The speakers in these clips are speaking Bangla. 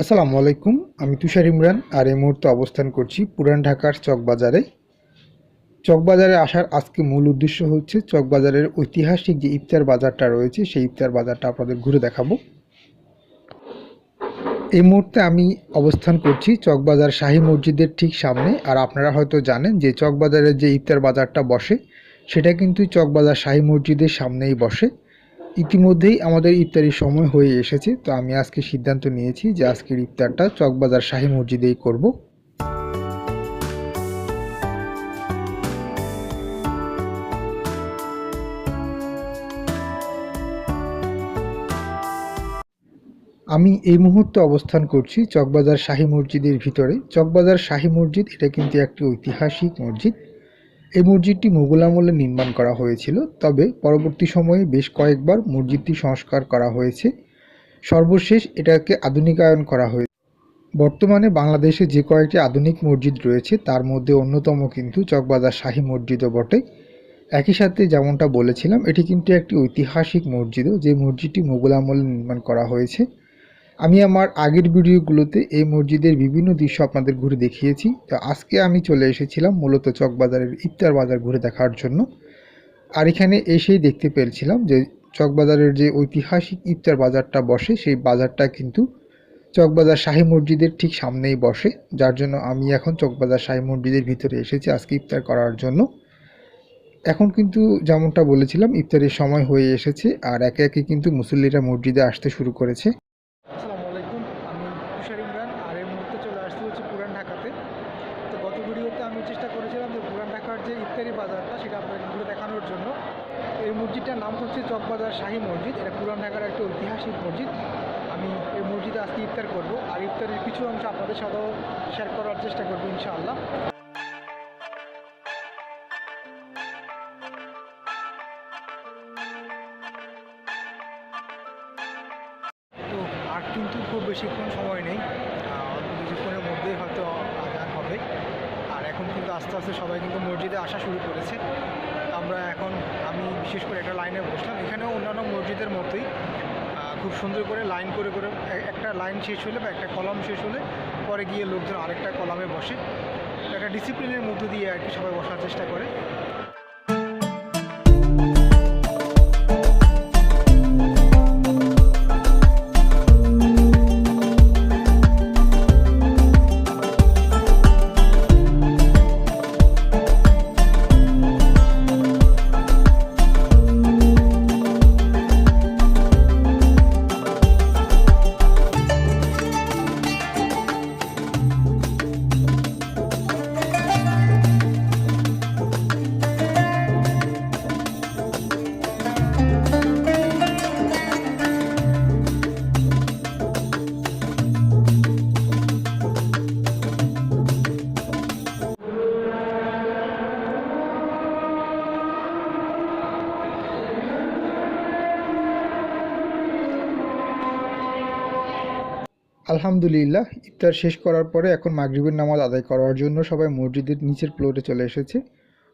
আসসালামু আলাইকুম, আমি তুষার ইমরান আর এই মুহূর্তে অবস্থান করছি পুরান ঢাকার চকবাজারে। চকবাজারে আসার আজকে মূল উদ্দেশ্য হচ্ছে চকবাজারের ঐতিহাসিক যে ইফতার বাজারটা রয়েছে, সেই ইফতার বাজারটা আপনাদের ঘুরে দেখাবো। এই মুহূর্তে আমি অবস্থান করছি চকবাজার শাহী মসজিদের ঠিক সামনে, আর আপনারা হয়তো জানেন যে চকবাজারের যে ইফতার বাজারটা বসে, সেটা কিন্তু চকবাজার শাহী মসজিদের সামনেই বসে। ইতিমধ্যেই আমাদের ইফতারির সময় হয়ে এসেছে, তো আমি আজকে সিদ্ধান্ত নিয়েছি যে আজকের ইফতারটা চকবাজার শাহী মসজিদেই করব। আমি এই মুহূর্তে অবস্থান করছি চকবাজার শাহী মসজিদের ভিতরে। চকবাজার শাহী মসজিদ, এটা কিন্তু একটি ঐতিহাসিক মসজিদ। এই মসজিদটি মুঘল আমলে নির্মাণ করা হয়েছিল, তবে পরবর্তী সময়ে বেশ কয়েকবার মসজিদটি সংস্কার করা হয়েছে। সর্বশেষ এটাকে আধুনিকায়ন করা হয়েছে। বর্তমানে বাংলাদেশে যে কয়েকটি আধুনিক মসজিদ রয়েছে, তার মধ্যে অন্যতম কিন্তু চকবাজার শাহী মসজিদও বটে। একই সাথে যেমনটা বলেছিলাম, এটি কিন্তু একটি ঐতিহাসিক মসজিদও, যে মসজিদটি মুঘল আমলে নির্মাণ করা হয়েছে। আমি আমার আগের ভিডিওগুলোতে এই মসজিদের বিভিন্ন দৃশ্য আপনাদের ঘুরে দেখিয়েছি। তো আজকে আমি চলে এসেছিলাম মূলত চকবাজারের ইফতার বাজার ঘুরে দেখার জন্য। আর এখানে এসেই দেখতে পেয়েছিলাম যে চকবাজারের যে ঐতিহাসিক ইফতার বাজারটা বসে, সেই বাজারটা কিন্তু চকবাজার শাহী মসজিদের ঠিক সামনেই বসে। যার জন্য আমি এখন চকবাজার শাহী মসজিদের ভিতরে এসেছি আজকে ইফতার করার জন্য। এখন কিন্তু যেমনটা বলেছিলাম, ইফতারের সময় হয়ে এসেছে আর একে একে কিন্তু মুসল্লিরা মসজিদে আসতে শুরু করেছে আসসালামু আলাইকুম আমি তুষার ইমরান আর এই মুহূর্তে চলে আসছি হচ্ছে পুরান ঢাকাতে তো গত ভিডিওতে আমি চেষ্টা করেছিলাম যে পুরান ঢাকার যে ইফতারি বাজারটা, সেটা আপনাদের দেখানোর জন্য। এই মসজিদটার নাম হচ্ছে চকবাজার শাহী মসজিদ। এটা পুরান ঢাকার একটা ঐতিহাসিক মসজিদ। আমি এই মসজিদে আজকে ইফতার করব। আর ইফতারের কিছু অংশ আপনাদের সাথেও শেয়ার করার চেষ্টা করব, ইনশাআল্লাহ। তো আর কিন্তু খুব বেশিক্ষণ সময় নেই। কিছুক্ষণের মধ্যেই হয়তো আজান হবে। এখন কিন্তু আস্তে আস্তে সবাই কিন্তু মসজিদে আসা শুরু করেছে। আমরা এখন, আমি বিশেষ করে একটা লাইনে বসলাম। এখানেও অন্যান্য মসজিদের মতোই খুব সুন্দর করে লাইন করে করে একটা লাইন শেষ হলে বা একটা কলাম শেষ হলে পরে গিয়ে লোকজন আরেকটা কলামে বসে। একটা ডিসিপ্লিনের মধ্য দিয়ে আর কি সবাই বসার চেষ্টা করে। আলহামদুলিল্লাহ, ইফতার শেষ করার পরে এখন মাগরিবের নামাজ আদায় করার জন্য সবাই মসজিদের নিচের ফ্লোরে চলে এসেছে।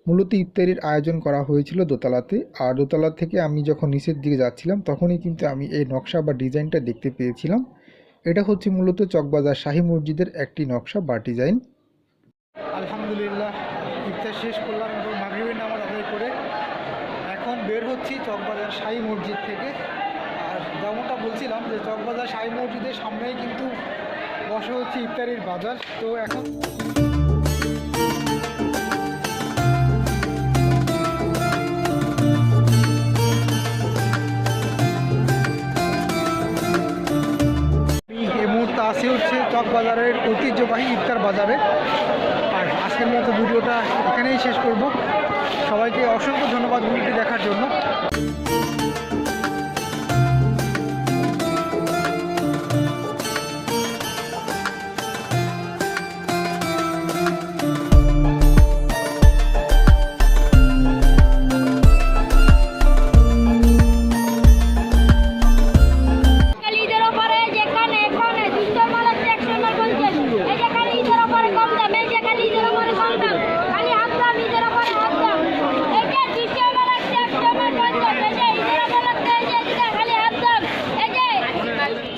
মূলত ইফতারির আয়োজন করা হয়েছিল দোতলাতে, আর দোতলা থেকে আমি যখন নিচের দিকে যাচ্ছিলাম, তখনই কিন্তু আমি এই নকশা বা ডিজাইনটা দেখতে পেয়েছিলাম। এটা হচ্ছে মূলত চকবাজার শাহী মসজিদের একটি নকশা বা ডিজাইন। আলহামদুলিল্লাহ, ইফতার শেষ করলাম এবং নামাজ আদায় করে এখন বের হচ্ছি চকবাজার শাহী মসজিদ থেকে। যেমনটা বলছিলাম যে চকবাজার শাহী মসজিদের সামনেই কিন্তু বসে হচ্ছে ইফতারির বাজার। তো এখন আসি হচ্ছে চকবাজারের ঐতিহ্যবাহী ইফতার বাজারে। আর আজকের মতো ভিডিওটা এখানেই শেষ করব। সবাইকে অসংখ্য ধন্যবাদ ভিডিওটি দেখার জন্য।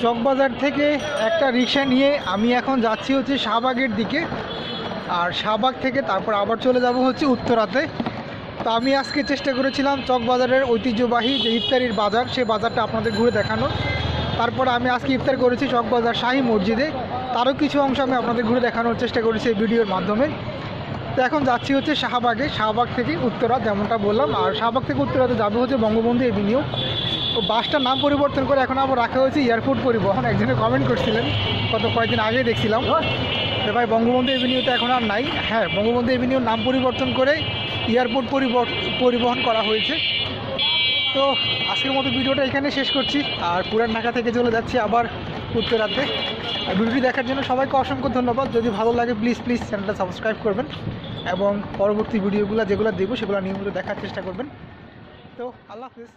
চকবাজার থেকে একটা রিক্সা নিয়ে আমি এখন যাচ্ছি হচ্ছে শাহবাগের দিকে। আর শাহবাগ থেকে তারপর আবার চলে যাব হচ্ছে উত্তরাতে। তো আমি আজকে চেষ্টা করেছিলাম চকবাজারের ঐতিহ্যবাহী যে ইফতারির বাজার, সেই বাজারটা আপনাদের ঘুরে দেখানোর। তারপর আমি আজকে ইফতার করেছি চকবাজার শাহী মসজিদে। তারও কিছু অংশ আমি আপনাদের ঘুরে দেখানোর চেষ্টা করেছি এই ভিডিওর মাধ্যমে। তো এখন যাচ্ছি হচ্ছে শাহবাগে, শাহবাগ থেকে উত্তরা যেমনটা বললাম। আর শাহবাগ থেকে উত্তরাতে যাবে হচ্ছে বঙ্গবন্ধু এভিনিউ। বাসটার নাম পরিবর্তন করে এখন আবার রাখা হয়েছে এয়ারপোর্ট পরিবহন। একজনে কমেন্ট করছিলেন গত কয়েকদিন আগে দেখছিলাম। যে ভাই, বঙ্গবন্ধু এভিনিউতে এখন আর নাই। হ্যাঁ বঙ্গবন্ধু এভিনিউর নাম পরিবর্তন করে এয়ারপোর্ট পরিবহন করা হয়েছে। তো আজকের মতো ভিডিওটা এখানে শেষ করছি। আর পুরান ঢাকা থেকে চলে যাচ্ছি আবার উত্তরাতে। আর ভিডিওটি দেখার জন্য সবাইকে অসংখ্য ধন্যবাদ। যদি ভালো লাগে প্লিজ প্লিজ চ্যানেলটা সাবস্ক্রাইব করবেন এবং পরবর্তী ভিডিওগুলো যেগুলো দেবো, সেগুলো নিয়মিত দেখার চেষ্টা করবেন। তো, আল্লাহ হাফিজ।